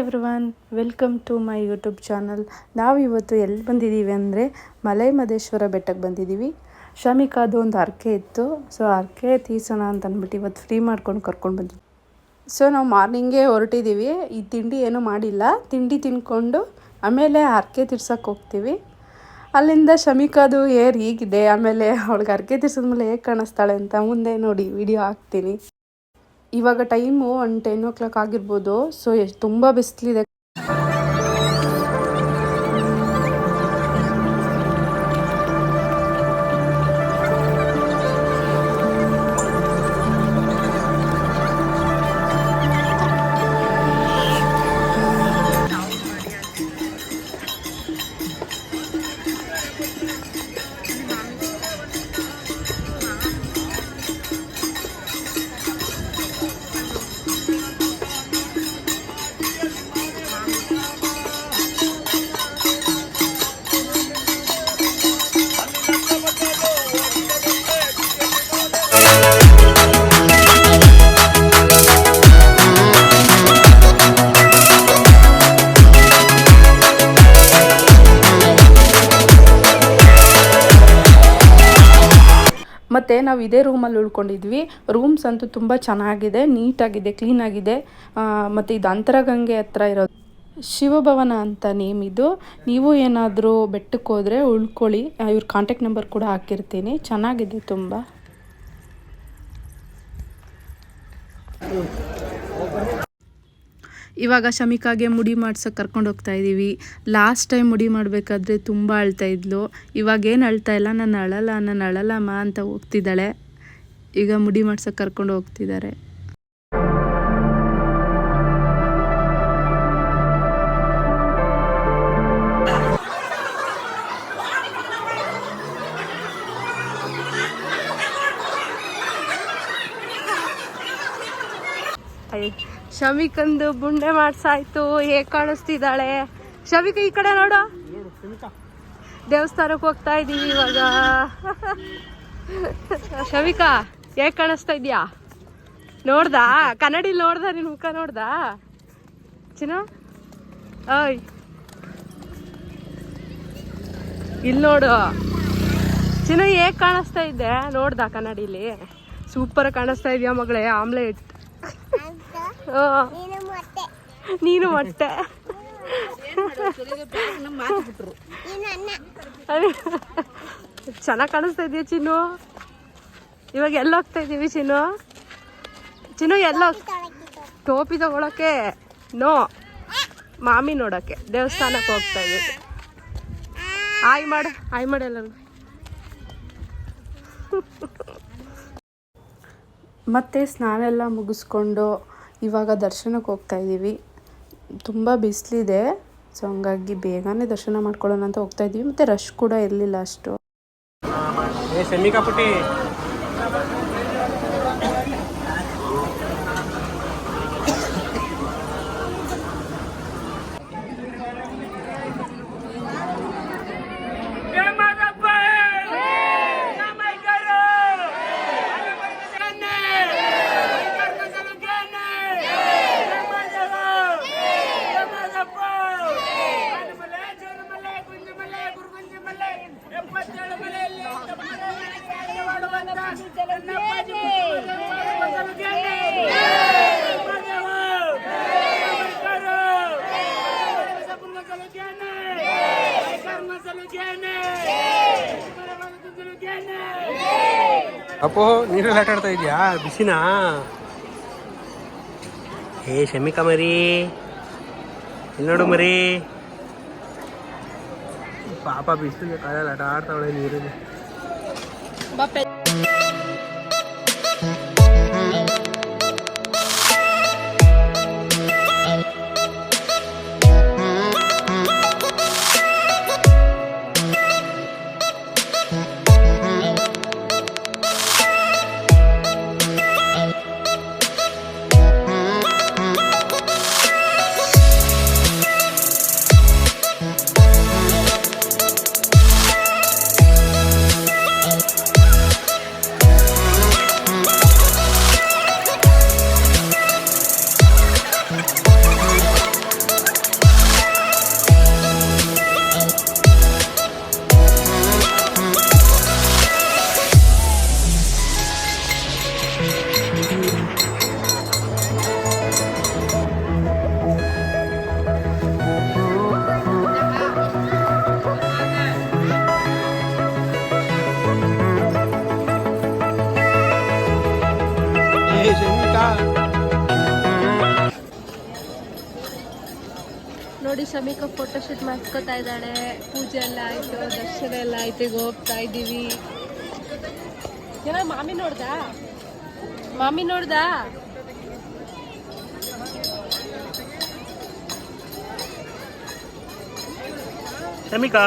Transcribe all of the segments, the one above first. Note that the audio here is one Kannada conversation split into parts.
Everyone welcome to my YouTube channel ನಾವು ಇವತ್ತು ಎಲ್ಲಿ ಬಂದಿದ್ದೀವಿ ಅಂದರೆ ಮಲೈ ಮಹದೇಶ್ವರ ಬೆಟ್ಟಕ್ಕೆ ಬಂದಿದ್ದೀವಿ ಶಮಿಕಾದು ಒಂದು ಹರಕೆ ಇತ್ತು. ಸೊ ಹರಕೆ ತೀರ್ಸೋಣ ಅಂತ ಅಂದ್ಬಿಟ್ಟು ಇವತ್ತು ಫ್ರೀ ಮಾಡ್ಕೊಂಡು ಕರ್ಕೊಂಡು ಬಂದ್ವಿ. ಸೊ ನಾವು ಮಾರ್ನಿಂಗೇ ಹೊರಟಿದ್ದೀವಿ ಈ ತಿಂಡಿ ಏನೂ ಮಾಡಿಲ್ಲ. ತಿಂಡಿ ತಿನ್ಕೊಂಡು ಆಮೇಲೆ ಹರಕೆ ತೀರ್ಸೋಕೆ ಹೋಗ್ತೀವಿ. ಅಲ್ಲಿಂದ ಶಮಿಕಾದು ಏರ್ ಹೀಗಿದೆ. ಆಮೇಲೆ ಅವಳಿಗೆ ಹರಕೆ ತೀರ್ಸಿದ್ಮೇಲೆ ಹೇಗೆ ಕಾಣಿಸ್ತಾಳೆ ಅಂತ ಮುಂದೆ ನೋಡಿ ವಿಡಿಯೋ ಹಾಕ್ತೀನಿ. ಇವಾಗ ಟೈಮು ಒಂದು ಟೆನ್ ಓ ಕ್ಲಾಕ್ ಆಗಿರ್ಬೋದು ಸೊ ಎಷ್ಟು ತುಂಬ ಬಿಸಿಲಿದೆ. ಮತ್ತು ನಾವು ಇದೇ ರೂಮಲ್ಲಿ ಉಳ್ಕೊಂಡಿದ್ವಿ. ರೂಮ್ಸ್ ಅಂತೂ ತುಂಬ ಚೆನ್ನಾಗಿದೆ, ನೀಟಾಗಿದೆ ಕ್ಲೀನಾಗಿದೆ ಮತ್ತು ಇದು ಅಂತರಗಂಗೆ ಹತ್ರ ಇರೋದು. ಶಿವಭವನ ಅಂತ ನೇಮ್ ಇದು. ನೀವು ಏನಾದರೂ ಬೆಟ್ಟಕ್ಕೆ ಹೋದರೆ ಉಳ್ಕೊಳ್ಳಿ. ಇವ್ರ ಕಾಂಟ್ಯಾಕ್ಟ್ ನಂಬರ್ ಕೂಡ ಹಾಕಿರ್ತೀನಿ. ಚೆನ್ನಾಗಿದೆ ತುಂಬ. ಇವಾಗ ಶಮಿಕಾಗೆ ಮುಡಿ ಮಾಡ್ಸೋಕೆ ಕರ್ಕೊಂಡು ಹೋಗ್ತಾ ಇದ್ದೀವಿ ಲಾಸ್ಟ್ ಟೈಮ್ ಮುಡಿ ಮಾಡಬೇಕಾದ್ರೆ ತುಂಬ ಅಳ್ತಾ ಇದ್ಲು. ಇವಾಗ ಏನು ಅಳ್ತಾ ಇಲ್ಲ, ನಾನು ಅಳಲ್ಲ, ನಾನು ಅಳಲ್ಲಮ್ಮ ಅಂತ ಹೋಗ್ತಿದ್ದಾಳೆ. ಈಗ ಮುಡಿ ಮಾಡ್ಸೋಕೆ ಕರ್ಕೊಂಡು ಹೋಗ್ತಿದ್ದಾರೆ. ಶಮಿಕಂದು ಬುಂಡೆ ಮಾಡ್ಸಾಯ್ತು ಹೇಗ್ ಕಾಣಿಸ್ತಿದ್ದಾಳೆ. ಶಮಿಕ, ಈ ಕಡೆ ನೋಡು. ದೇವಸ್ಥಾನಕ್ಕೆ ಹೋಗ್ತಾ ಇದೀವಿ ಇವಾಗ. ಶಮಿಕಾ, ಹೇಗ್ ಕಾಣಿಸ್ತಾ ಇದ್ಯಾ? ನೋಡ್ದಾ? ಕನ್ನಡಿ ನೋಡ್ದ, ನಿನ್ ಮುಖ ನೋಡ್ದಾ? ಚಿನ್ನ? ಓಯ್. ಇಲ್ಲಿ ನೋಡು. ಚಿನ್ನ, ಹೇಗ್ ಕಾಣಿಸ್ತಾ ಇದ್ದೆ? ನೋಡ್ದಾ ಕನ್ನಡಿಲಿ? ಸೂಪರ್ ಕಾಣಿಸ್ತಾ ಇದೆಯಾ ಮಗಳೇ, ಆಮ್ಲೆಟ್. ನೀನು ಮೊಟ್ಟೆ ಚೆನ್ನಾಗಿ ಕಾಣಿಸ್ತಾ ಇದೆಯಾ ಚಿನ್ನು? ಇವಾಗ ಎಲ್ಲ ಹೋಗ್ತಾ ಇದೀವಿ ಚಿನ್ನು? ಚಿನ್ನು ಎಲ್ಲ ಟೋಪಿ ತಗೊಳಕ್ಕೆ? ನೋ. ಮಾಮಿ ನೋಡಕ್ಕೆ. ದೇವಸ್ಥಾನಕ್ಕೆ ಹೋಗ್ತಾ ಇದ್ದೀವಿ ಆಯ್ ಮಾಡು. ಆಯ್ ಮಾಡು ಮತ್ತೆ ಮತ್ತು ಸ್ನಾನ ಎಲ್ಲ ಮುಗಿಸ್ಕೊಂಡು ಇವಾಗ ದರ್ಶನಕ್ಕೆ ಹೋಗ್ತಾ ಇದ್ದೀವಿ. ತುಂಬ ಬಿಸಿಲಿದೆ. ಸೊ ಹಂಗಾಗಿ ಬೇಗನೆ ದರ್ಶನ ಮಾಡ್ಕೊಳ್ಳೋಣ ಅಂತ ಹೋಗ್ತಾ ಇದ್ದೀವಿ. ಮತ್ತು ರಶ್ ಕೂಡ ಇರಲಿಲ್ಲ ಅಷ್ಟು. ಅಪ್ಪೋ ನೀರಲ್ಲಿ ಆಟ ಆಡ್ತಾ ಇದೆಯಾ? ಬಿಸಿನಾ? ಏ, ಶಮಿಕ ಮರಿ. ನೋಡು ಮರಿ. ಪಾಪ ಬಿಸಿಲಿಗೆ ಕಾಲಲ್ಲಿ ಆಟ ಆಡ್ತಾವಳೆ ನೀರಲ್ಲಿ ನೋಡಿ, ಶಮಿಕ ಫೋಟೋಶೂಟ್ ಶೂಟ್ ಇದ್ದಾಳೆ. ಪೂಜೆ ಎಲ್ಲ ಆಯ್ತು, ದರ್ಶನ ಎಲ್ಲ ಆಯ್ತು ಹೋಗ್ತಾ ಇದ್ದೀವಿ. ಏನೋ, ಮಾಮಿ ನೋಡ್ದ? ಮಾಮಿ ನೋಡ್ದ? ಶಮಿಕಾ.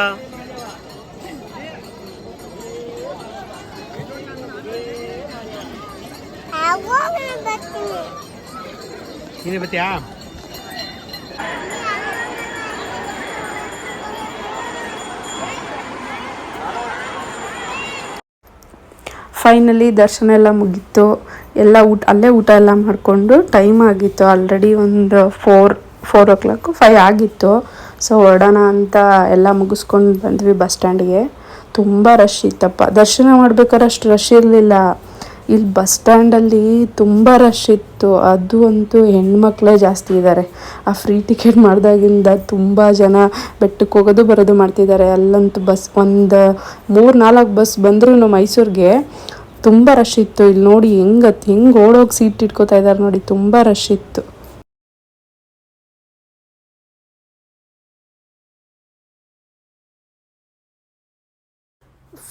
ನೀನೇ ಬರ್ತೀಯಾ? ಫೈನಲಿ ದರ್ಶನ ಎಲ್ಲ ಮುಗೀತು. ಎಲ್ಲ ಊಟ, ಅಲ್ಲೇ ಊಟ ಎಲ್ಲ ಮಾಡಿಕೊಂಡು ಟೈಮ್ ಆಗಿತ್ತು. ಆಲ್ರೆಡಿ ಒಂದು four four o'clock five ಆಗಿತ್ತು. ಸೊ ಹೊರಡೋಣ ಅಂತ ಎಲ್ಲ ಮುಗಿಸ್ಕೊಂಡು ಬಂದ್ವಿ ಬಸ್ ಸ್ಟ್ಯಾಂಡ್ಗೆ ತುಂಬ ರಶ್ ಇತ್ತಪ್ಪ. ದರ್ಶನ ಮಾಡ್ಬೇಕಾದ್ರೆ ಅಷ್ಟು ರಶ್ ಇರಲಿಲ್ಲ. ಇಲ್ಲಿ ಬಸ್ ಸ್ಟ್ಯಾಂಡಲ್ಲಿ ತುಂಬ ರಶ್ ಇತ್ತು. ಅದು ಅಂತೂ ಹೆಣ್ಮಕ್ಳೇ ಜಾಸ್ತಿ ಇದ್ದಾರೆ ಆ ಫ್ರೀ ಟಿಕೆಟ್ ಮಾಡಿದಾಗಿಂದ ತುಂಬ ಜನ ಬೆಟ್ಟಕ್ಕೆ ಹೋಗೋದು ಬರೋದು ಮಾಡ್ತಿದ್ದಾರೆ ಅಲ್ಲಂತೂ ಬಸ್ ಒಂದು ಮೂರು ನಾಲ್ಕು ಬಸ್ ಬಂದ್ರೂ ಮೈಸೂರಿಗೆ ತುಂಬ ರಶ್ ಇತ್ತು. ಇಲ್ಲಿ ನೋಡಿ ಹೆಂಗತ್ತು ಹೆಂಗೆ ಓಡೋಗಿ ಸೀಟ್ ಇಟ್ಕೋತಾ ಇದ್ದಾರೆ ನೋಡಿ. ತುಂಬ ರಶ್ ಇತ್ತು.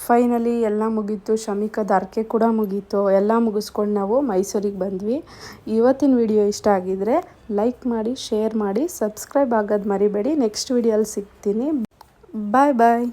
ಫೈನಲಿ ಎಲ್ಲ ಮುಗೀತು. ಶಮಿಕಾ ಅರ್ಕೆ ಕೂಡ ಮುಗೀತು. ಎಲ್ಲ ಮುಗಿಸ್ಕೊಂಡು ನಾವು ಮೈಸೂರಿಗೆ ಬಂದ್ವಿ. ಇವತ್ತಿನ ವಿಡಿಯೋ ಇಷ್ಟ ಆಗಿದರೆ ಲೈಕ್ ಮಾಡಿ ಶೇರ್ ಮಾಡಿ ಸಬ್ಸ್ಕ್ರೈಬ್ ಆಗೋದು ಮರಿಬೇಡಿ. ನೆಕ್ಸ್ಟ್ ವಿಡಿಯೋಲ್ಲಿ ಸಿಗ್ತೀನಿ. ಬಾಯ್ ಬಾಯ್